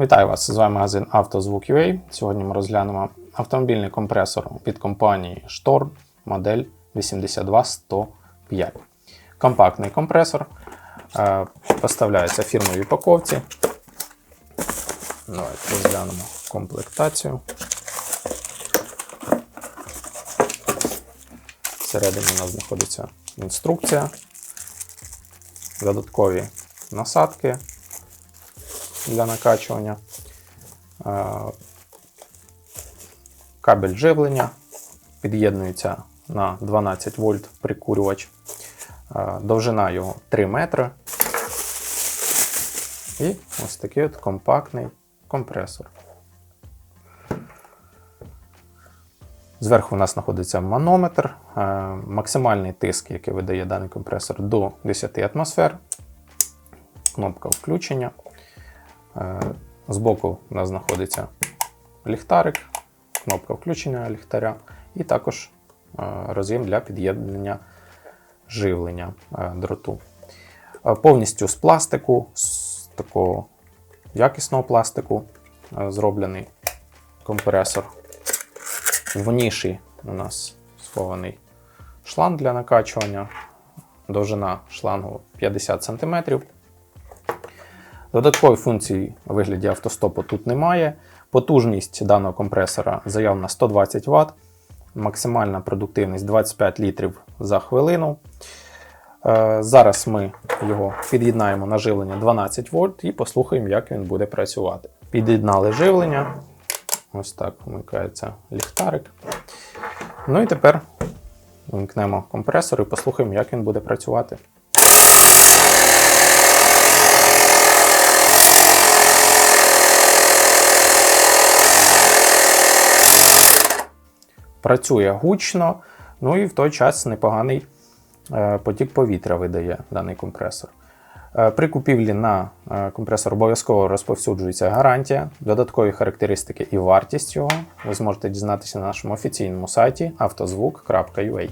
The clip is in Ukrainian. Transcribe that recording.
Вітаю вас! З вами магазин «Автозвук.UA». Сьогодні ми розглянемо автомобільний компресор від компанії Storm модель 82105. Компактний компресор. е, Поставляється в фірмовій упаковці. Давайте розглянемо комплектацію. Всередині у нас знаходиться інструкція, додаткові насадки для накачування, е, кабель живлення, під'єднується на 12 вольт прикурювач, Е, довжина його 3 метри. І ось такий от компактний компресор. Зверху у нас знаходиться манометр, е, максимальний тиск, який видає даний компресор до 10 атмосфер, кнопка включення. Е, Збоку у нас знаходиться ліхтарик, кнопка включення ліхтаря, і також е, роз'єм для під'єднання живлення е, дроту. Повністю з пластику, з такого якісного пластику зроблений компресор. В ніші у нас схований шланг для накачування, довжина шлангу 50 см. Додаткової функції у вигляді автостопу тут немає. Потужність даного компресора заявлена 120 Вт, максимальна продуктивність 25 літрів за хвилину. Е, Зараз ми його під'єднаємо на живлення 12 вольт і послухаємо, як він буде працювати. Під'єднали живлення. Ось так вмикається ліхтарик. Ну і тепер вимкнемо компресор і послухаємо, як він буде працювати. Працює гучно, ну і в той час непоганий е, потік повітря видає даний компресор. Е, При купівлі на е, компресор обов'язково розповсюджується гарантія, додаткові характеристики і вартість його ви зможете дізнатися на нашому офіційному сайті автозвук.ua.